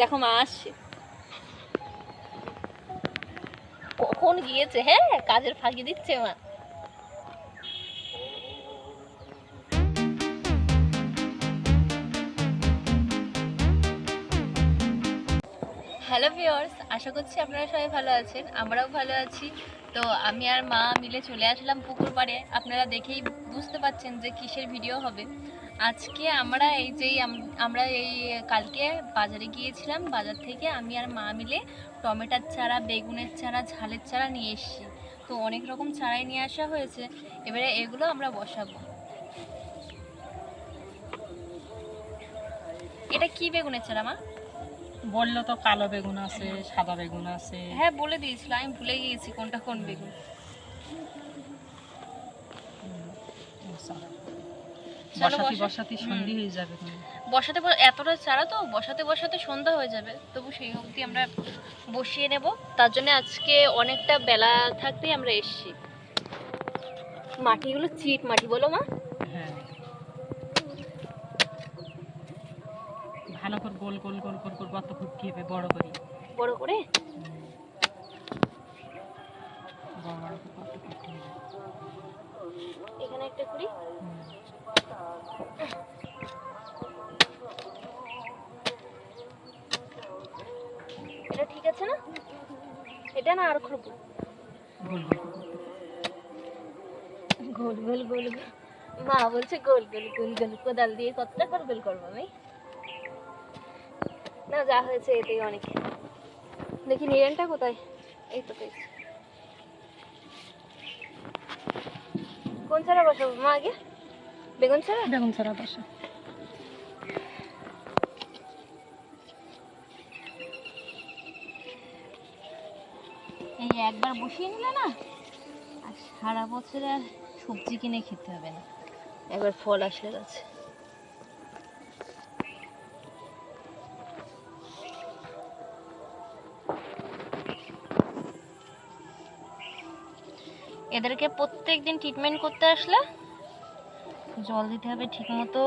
দেখো মা আসছে। কখন গিয়েছে? হ্যাঁ কাজের ফাঁকি দিচ্ছে মা। হ্যালো ভিওর্স আশা করছি আপনারা সবাই ভালো আছেন, আমরাও ভালো আছি। তো আমি আর মা মিলে চলে আসলাম পুকুর পাড়ে। আপনারা দেখেই বুঝতে পাচ্ছেন যে কিসের ভিডিও হবে। আজকে আমরা এই আম- আমরা এই কালকে বাজারে গিয়েছিলাম, বাজার থেকে আমি আর মা মিলে টমেটোর চারা, বেগুনের চারা, ঝালের চারা নিয়ে এসেছি। তো অনেক রকম চারাই নিয়ে আসা হয়েছে। এবারে এগুলো আমরা বসাবো। এটা কি বেগুনের চারা মা? বলল তো কালো বেগুন আছে সাদা বেগুন আছে। হ্যাঁ বলে দিয়েছিল আমি ভুলে গিয়েছি কোনটা কোন বেগুন। বসাতে বসাতে সন্ধি হয়ে যাবে বসাতে এতটা চারা তো বসাতে বসাতে সন্ধ্যা হয়ে যাবে। তবু সেই অবধি আমরা বসিয়ে নেব। তার জন্য আজকে অনেকটা বেলা থাকতেই আমরা এসেছি। মাটিগুলো চিট মাটি বলো মা হ্যাঁ ভালো গোল গোল গোল গোল গোল কত ফুটকি হবে বড় করে। বড় করে? এখানে একটা এটা ঠিক আছে না? এটা না আর খুব? গোল গোল গোল গোল গোল গোল। মা বলছে গোল গোল গোল গোল। কোদাল দিয়ে কতটা গোল গোল করব আমি? না যা হয়েছে এতেই অনেক। দেখি নিরেনটা কোথায়? এই তো পেয়েছি। কোন ছাড়া বসাবো? মা আগে? বেগুন ছাড়া? বেগুন ছাড়া বসা। এই একবার বসিয়ে নিলে না আর সারা বছরে আর সবজি কিনে খেতে হবে না। একবার ফল আসলে গাছে। এদেরকে প্রত্যেক দিন ট্রিটমেন্ট করতে আসলে জল দিতে হবে ঠিক মতো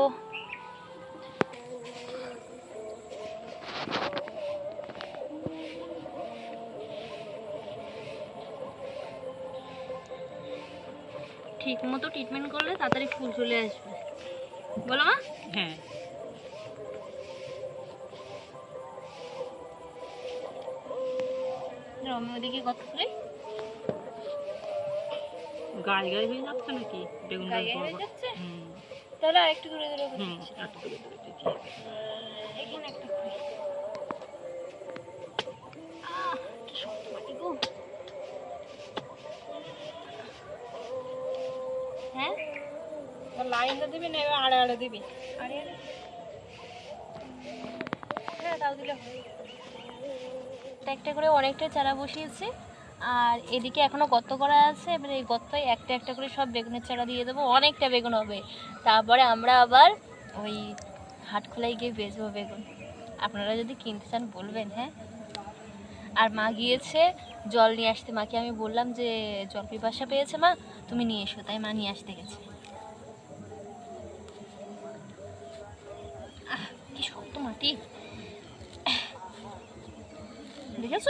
ঠিক মতো ট্রিটমেন্ট করলে তাড়াতাড়ি ফুল চলে আসবে। বলো মা? হ্যাঁ। গায়ে গায়ে হয়ে যাচ্ছে নাকি বেগুন গায়ে হয়ে। যাচ্ছে তাহলে আরেকটু দূরে দূরে হুম। একটু দূরে দূরে দিতে হবে। এখানে একটা করি আহ, কি শক্ত মাটি গো। হ্যাঁ লাইনটা দিবি না এবার আড়ে আড়ে দিবি হ্যাঁ তাও দিলে হবে। একটা করে অনেকটা চারা বসিয়েছি আর এদিকে এখনও গর্ত করা আছে, এবারে এই গর্তয় একটা একটা করে সব বেগুনের চারা দিয়ে দেবো, অনেকটা বেগুন হবে। তারপরে আমরা আবার ওই হাটখোলায় গিয়ে বেচবো বেগুন। আপনারা যদি কিনতে চান বলবেন হ্যাঁ? আর মা গিয়েছে, জল নিয়ে আসতে। মাকে আমি বললাম যে, জল পিপাসা পেয়েছে মা, তুমি নিয়ে এসো। তাই মা নিয়ে আসতে গেছে। কি শক্ত মাটি। দেখেছ?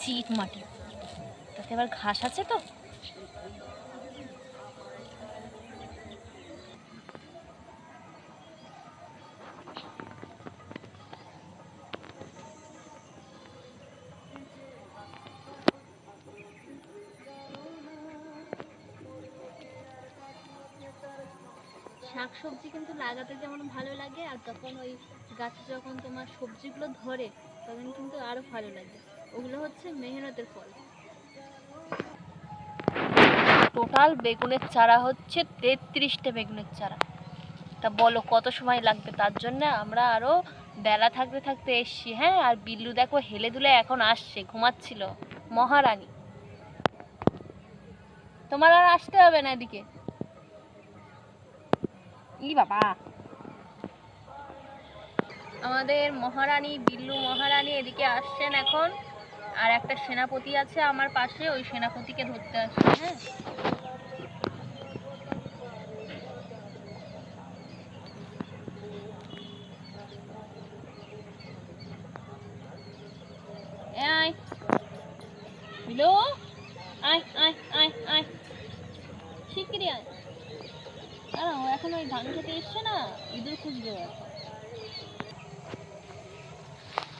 চিট মাটি। তাতে আবার ঘাস আছে তো? শাক সবজি কিন্তু লাগাতে যেমন ভালো লাগে, আর তখন ওই গাছে যখন তোমার সবজিগুলো ধরে, তখন কিন্তু আরও ভালো লাগে। ওগুলো হচ্ছে মেহনতের ফল। টোটাল বেগুনের চারা হচ্ছে তেত্রিশটা বেগুনের চারা। তা বলো কত সময় লাগবে? তার জন্য আমরা আরও বেলা থাকতে থাকতে এসছি হ্যাঁ? আর বিল্লু দেখো হেলে দুলে এখন আসছে ঘুমাচ্ছিল। মহারানী। তোমার আর আসতে হবে না এদিকে। ই বাবা। আমাদের মহারানী বিল্লু মহারানী এদিকে আসছেন এখন। আর একটা সেনাপতি আছে আমার পাশে ওই সেনাপতিকে ধরতে আসছে হ্যাঁ? হ্যালো? আয় আয় আয় আয়। শিগগিরি আয়। ও এখন ওই ধান খেতে এসছে না, ইঁদুর খুঁজবে।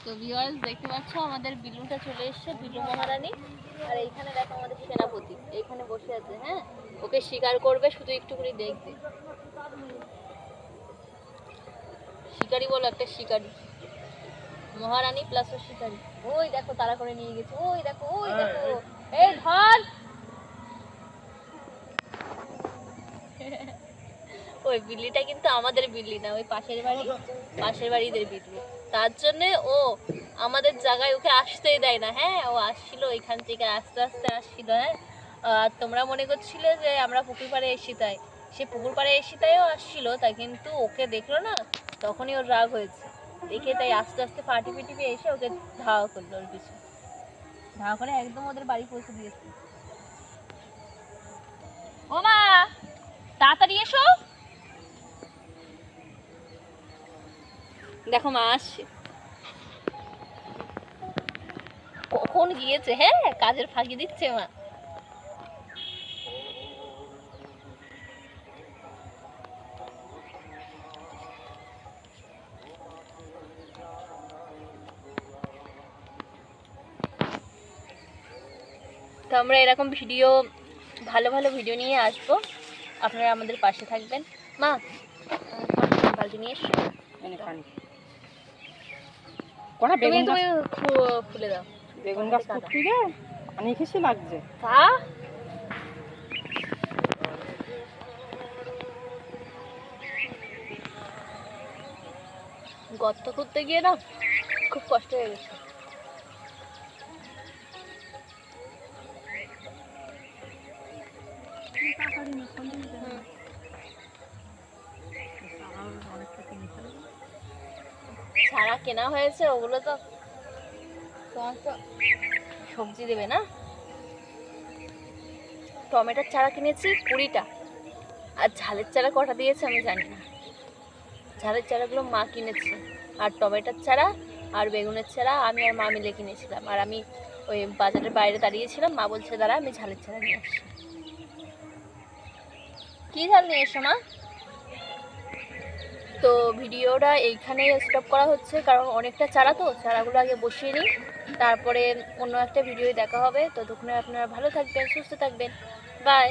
তো ভিউয়ার্স দেখতে পাচ্ছ, আমাদের বিলুটা চলে এসছে বিলু মহারানী। আর এইখানে দেখো আমাদের সেনাপতি, এইখানে বসে আছে হ্যাঁ? ওকে শিকার করবে, শুধু একটু করে দেখবে। শিকারি বলো একটা শিকারি। মহারানী প্লাস ও শিকারি। ওই দেখো তারা করে নিয়ে গেছে ওই দেখো ওই দেখো। এই ধর! ওই বিল্লিটা কিন্তু আমাদের বিল্লি না ওই পাশের বাড়ি পাশের বাড়িদের বিল্লি। তার জন্য ও আমাদের জায়গায় ওকে আসতেই দেয় না হ্যাঁ ও আসছিল এখান থেকে আস্তে আস্তে আসছিল হ্যাঁ। আর তোমরা মনে করছিলে যে আমরা পুকুর পাড়ে এসি তাই সে পুকুর পাড়ে এসি তাইও আসছিল তাই কিন্তু ওকে দেখল না তখনই ওর রাগ হয়েছে। দেখে তাই আস্তে আস্তে পাটি পিটিপে এসে ওকে ধাওয়া করল ওর পিছু। ধাওয়া করে একদম ওদের বাড়ি পৌঁছে দিয়েছে ও মা, তাড়াতাড়ি এসো। দেখো মা আসছে। কখন গিয়েছে হ্যাঁ? কাজের ফাঁকি দিচ্ছে মা। তো আমরা এরকম ভিডিও ভালো ভালো ভিডিও নিয়ে আসব। আপনারা আমাদের পাশে থাকবেন। মা বালতি নিয়ে এসো। কোনা বেগুন গাছ? দাও। বেগুন গাছ ফুটকি রে লাগছে। তা? গর্ত করতে গিয়ে না খুব কষ্ট হয়ে গেছে। কেনা হয়েছে, ওগুলো তো সবজি দেবে না? টমেটোর চারা কিনেছি, কুড়িটা। আর ঝালের চারা কটা দিয়েছে আমি জানি না। ঝালের চারাগুলো মা কিনেছে। আর টমেটোর চারা, আর বেগুনের চারা আমি আর মা মিলে কিনেছিলাম। আর আমি ওই বাজারের বাইরে দাঁড়িয়েছিলাম, মা বলছে, দাঁড়া, আমি ঝালের চারা নিয়ে আসছি। কী ঝাল নিয়ে এসো মা? তো ভিডিওটা এইখানে স্টপ করা হচ্ছে, কারণ অনেকটা চারা তো, চারাগুলো আগে বসিয়ে নিই, তারপরে অন্য একটা ভিডিও দেখা হবে। ততক্ষণে আপনারা ভালো থাকবেন, সুস্থ থাকবেন। বাই